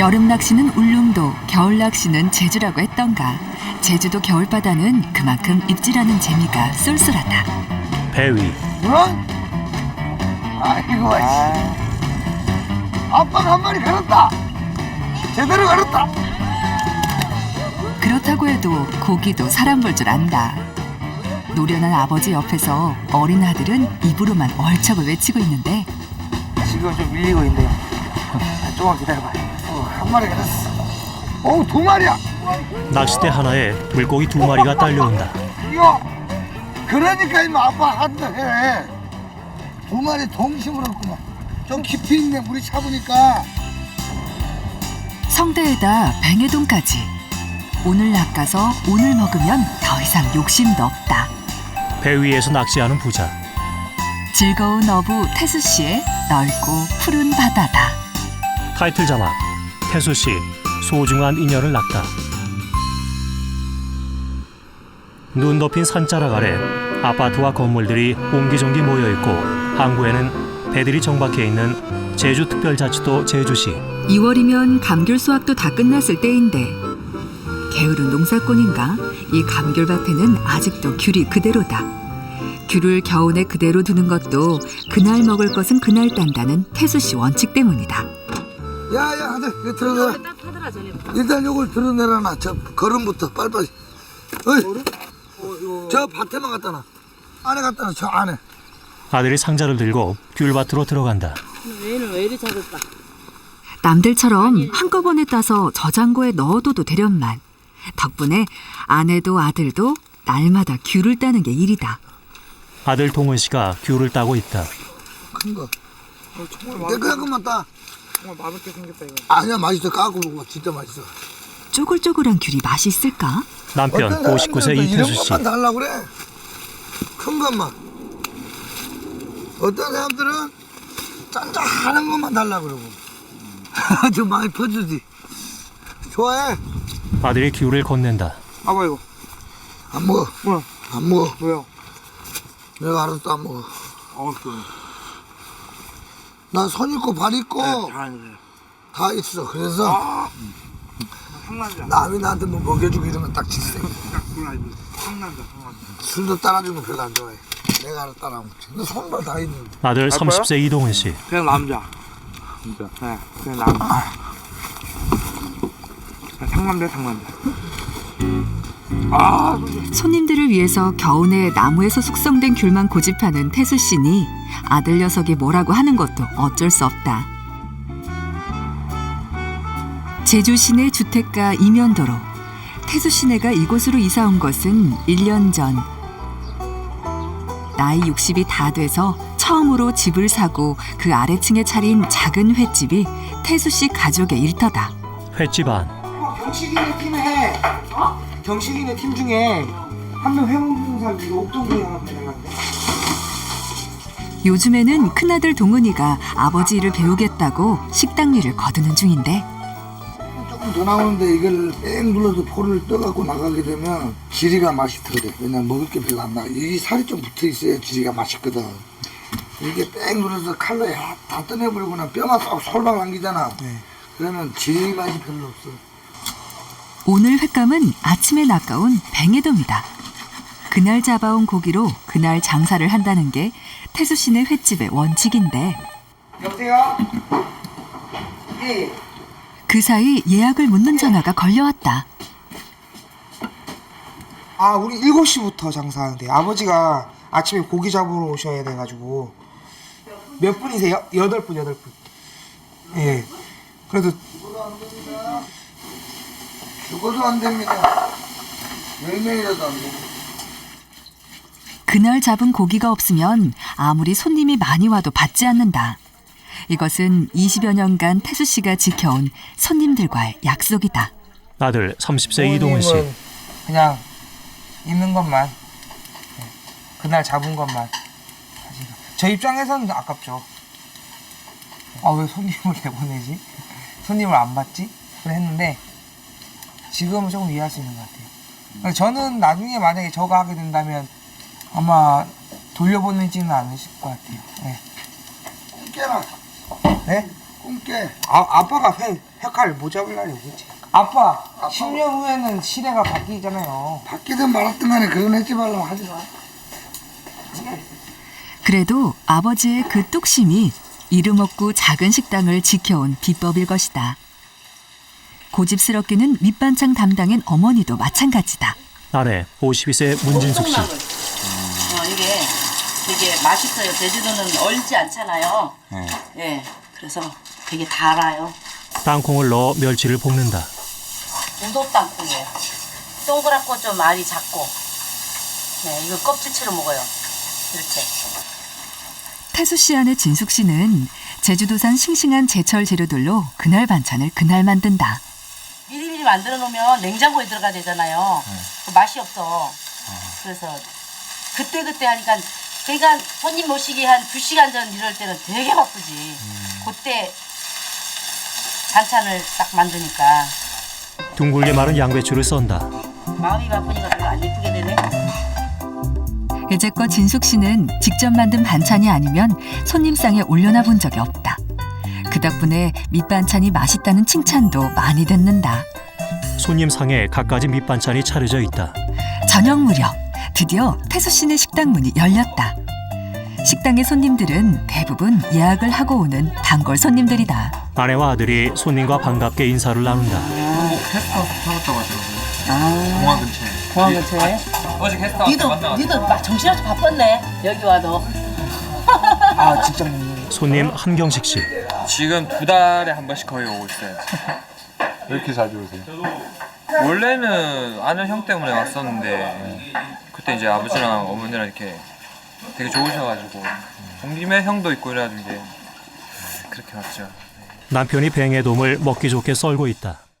여름 낚시는 울릉도, 겨울 낚시는 제주라고 했던가. 제주도 겨울바다는 그만큼 입질하는 재미가 쏠쏠하다. 배 위. 응? 아이고, 씨. 아빠가 한 마리 걸었다. 제대로 걸었다. 그렇다고 해도 고기도 사람 볼 줄 안다. 노련한 아버지 옆에서 어린 아들은 입으로만 얼척을 외치고 있는데 지금 좀 밀리고 있는데요. 아, 조금만 기다려봐. 어, 한 마리 걸었어. 오, 두 마리야. 낚싯대 하나에 물고기 두 마리가 딸려온다. 이거. 그러니까 이모 아빠 한다 해. 두 마리 동시에 물었구만. 좀 깊이 있네, 물이 차보니까. 성대에다 뱅에돈까지. 오늘 낚아서 오늘 먹으면 더 이상 욕심도 없다. 배 위에서 낚시하는 부자. 즐거운 어부 태수 씨의 넓고 푸른 바다다. 타이틀 자막. 태수 씨 소중한 인연을 낚다. 눈 덮인 산자락 아래 아파트와 건물들이 옹기종기 모여 있고 항구에는 배들이 정박해 있는 제주특별자치도 제주시. 2월이면 감귤 수확도 다 끝났을 때인데 게으른 농사꾼인가 이 감귤밭에는 아직도 귤이 그대로다. 귤을 겨우내 그대로 두는 것도 그날 먹을 것은 그날 딴다는 태수 씨 원칙 때문이다. 야, 야, 아들, 이거 들어가. 일단 요걸 들어내놔. 저 걸음부터 빨리빨리. 어이, 저 밭에만 갖다 놔. 안에 갖다 놔, 저 안에. 아들이 상자를 들고 귤밭으로 들어간다. 얘는 왜 이리 작을까? 남들처럼 한꺼번에 따서 저장고에 넣어둬도 되련만 덕분에 아내도 아들도 날마다 귤을 따는 게 일이다. 아들 동은 씨가 귤을 따고 있다. 큰 거. 깨끗한 것만 따. 정말 맛없게 생겼다 이거. 아니야, 맛있어. 까고 먹어. 진짜 맛있어. 쪼글쪼글한 귤이 맛이 있을까? 남편 어떤 59세 사람들은 이태수 이런 씨. 것만 달라고 그래. 큰 것만. 어떤 사람들은 짠짠한 것만 달라고 그러고. 저 많이 퍼주지. 좋아해? 아들이 귤을 건넨다. 아빠 이거 안 먹어. 뭐야? 안 먹어. 뭐야? 내가 알아서 안 먹어. 어, 그. 나손 있고 발 있고 네, 잘하네. 다 있어. 그래서 상남자. 남이 나한테 뭐 먹여주고 이러면 딱 질색. 딱 몰라 이거. 상남자, 상남자. 술도 따라주는 거 별로 안 좋아해. 내가 알아 따라 먹지. 근데 손발 다 있는데. 아들 아빠요? 30세 이동은 씨. 그냥 남자. 진짜. 네, 그냥 남자. 그냥 상남자, 상남자. 아, 손님들을 위해서 겨우내 나무에서 숙성된 귤만 고집하는 태수 씨니 아들 녀석이 뭐라고 하는 것도 어쩔 수 없다. 제주 시내 주택가 이면도로 태수 씨네가 이곳으로 이사 온 것은 1년 전. 나이 60이 다 돼서 처음으로 집을 사고 그 아래층에 차린 작은 횟집이 태수 씨 가족의 일터다. 횟집 안. 경식이네 팀에. 어? 경식이네 팀 중에 한 명 회원봉사 옥동군이 하나 배달한대. 요즘에는 큰아들 동은이가 아버지 일을 배우겠다고 식당 일을 거두는 중인데 조금 더 나오는데 이걸 뺑 눌러서 포를 떠갖고 나가게 되면 지리가 맛있거든. 왜냐면 먹을 게 별로 안 나가. 이 살이 좀 붙어 있어야 지리가 맛있거든. 이게 뺑 눌러서 칼로 다 떠내버리고 나 뼈만 쏙 솔박 남기잖아. 그러면 지리 맛이 별로 없어. 오늘 횟감은 아침에 낚아온 뱅에돔이다. 그날 잡아온 고기로 그날 장사를 한다는 게 태수 씨네 횟집의 원칙인데 여보세요? 예. 그 사이 예약을 묻는 전화가 걸려왔다. 아, 우리 7시부터 장사하는데 아버지가 아침에 고기 잡으러 오셔야 돼 가지고 몇 분이세요? 여덟 분, 여덟 분. 예. 그래도 죽어도 안 됩니다. 열 명이라도 안 되고. 그날 잡은 고기가 없으면 아무리 손님이 많이 와도 받지 않는다. 이것은 20여 년간 태수 씨가 지켜온 손님들과의 약속이다. 아들 30세 이동은 씨. 부모님은 그냥 있는 것만 예, 그날 잡은 것만 저 입장에서는 아깝죠. 아 왜 손님을 내보내지? 손님을 안 받지? 그래 했는데 지금은 조금 이해할 수 있는 것 같아요. 그러니까 저는 나중에 만약에 저가 하게 된다면 아마 돌려보내지는 않으실 것 같아요. 네. 깨라. 네? 꿈깨. 아, 아빠가 회, 회칼 못 잡으려니 뭐지? 아빠, 10년 후에는 시대가 바뀌잖아요. 바뀌든 말았든 간에 그런 했지 말라고 하지 마. 그래도 아버지의 그 뚝심이 이름 없고 작은 식당을 지켜온 비법일 것이다. 고집스럽게는 밑반찬 담당인 어머니도 마찬가지다. 아내 52세 문진숙 씨. 어, 이게 되게 맛있어요. 제주도는 얼지 않잖아요. 예. 그래서 되게 달아요. 땅콩을 넣어 멸치를 볶는다. 우도 땅콩이에요. 동그랗고 좀 알이 작고. 네, 이거 껍질채로 먹어요. 이렇게. 태수 씨 아내 진숙 씨는 제주도산 싱싱한 제철 재료들로 그날 반찬을 그날 만든다. 미리미리 만들어 놓으면 냉장고에 들어가야 되잖아요. 그 맛이 없어. 그래서 그때 그때 하니까 그러니까 손님 모시기 한 두 시간 전 이럴 때는 되게 바쁘지. 그때 반찬을 딱 만드니까 둥글게 마른 양배추를 썬다. 마음이 바쁘니까 별로 안 예쁘게 되네. 여태껏 진숙 씨는 직접 만든 반찬이 아니면 손님상에 올려놔 본 적이 없다. 그 덕분에 밑반찬이 맛있다는 칭찬도 많이 듣는다. 손님 상에 갖가지 밑반찬이 차려져 있다. 저녁 무렵 드디어 태수 씨네 식당 문이 열렸다. 식당의 손님들은 대부분 예약을 하고 오는 단골 손님들이다. 아내와 아들이 손님과 반갑게 인사를 나눈다. 공항 근처에. 어제 게스트하우스 니도 니도 막 정신없이 바빴네. 여기 와도. 아, 직접 먹는 손님 한경식 씨. 지금 두 달에 한 번씩 거의 오고 있어요. 왜 이렇게 자주 오세요? 원래는 아는 형 때문에 왔었는데 그때 이제 아버지랑 어머니랑 이렇게 되게 좋으셔가지고 온 김에 형도 있고 이래가지고 이제 그렇게 왔죠. 남편이 뱅에돔을 먹기 좋게 썰고 있다.